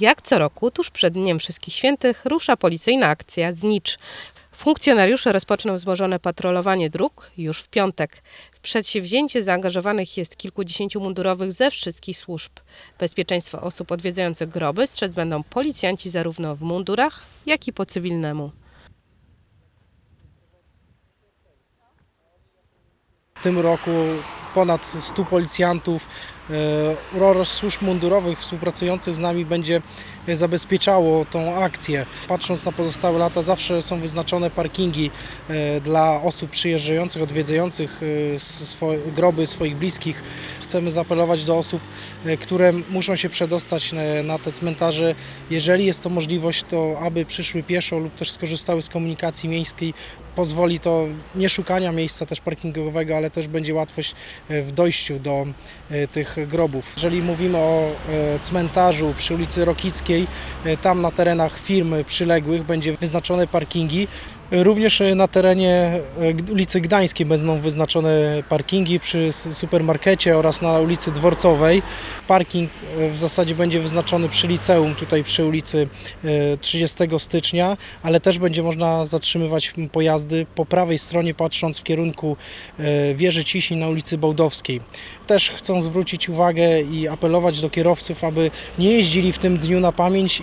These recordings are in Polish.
Jak co roku, tuż przed Dniem Wszystkich Świętych, rusza policyjna akcja Znicz. Funkcjonariusze rozpoczną wzmożone patrolowanie dróg już w piątek. W przedsięwzięcie zaangażowanych jest kilkudziesięciu mundurowych ze wszystkich służb. Bezpieczeństwo osób odwiedzających groby strzec będą policjanci zarówno w mundurach, jak i po cywilnemu. W tym roku ponad 100 policjantów e, oraz służb mundurowych współpracujących z nami będzie e, zabezpieczało tą akcję. Patrząc na pozostałe lata, zawsze są wyznaczone parkingi e, dla osób przyjeżdżających, odwiedzających groby swoich bliskich. Chcemy zaapelować do osób, które muszą się przedostać na te cmentarze. Jeżeli jest to możliwość, to aby przyszły pieszo lub też skorzystały z komunikacji miejskiej. Pozwoli to nie szukania miejsca też parkingowego, ale też będzie łatwość e, w dojściu do e, tych grobów. Jeżeli mówimy o e, cmentarzu przy ulicy Rokickiej, tam na terenach firm przyległych będzie wyznaczone parkingi. Również e, na terenie e, ulicy Gdańskiej będą wyznaczone parkingi przy supermarkecie oraz na ulicy Dworcowej. Parking e, w zasadzie będzie wyznaczony przy liceum, tutaj przy ulicy e, 30 stycznia, ale też będzie można zatrzymywać pojazdy po prawej stronie, patrząc w kierunku wieży Ciśni na ulicy Bołdowskiej. Też chcą zwrócić uwagę i apelować do kierowców, aby nie jeździli w tym dniu na pamięć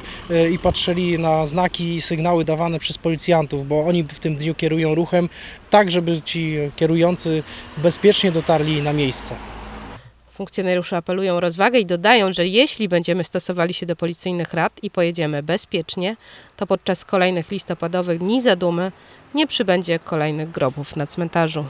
i patrzyli na znaki i sygnały dawane przez policjantów, bo oni w tym dniu kierują ruchem tak, żeby ci kierujący bezpiecznie dotarli na miejsce. Funkcjonariusze apelują o rozwagę i dodają, że jeśli będziemy stosowali się do policyjnych rad i pojedziemy bezpiecznie, to podczas kolejnych listopadowych Dni Zadumy nie przybędzie kolejnych grobów na cmentarzu.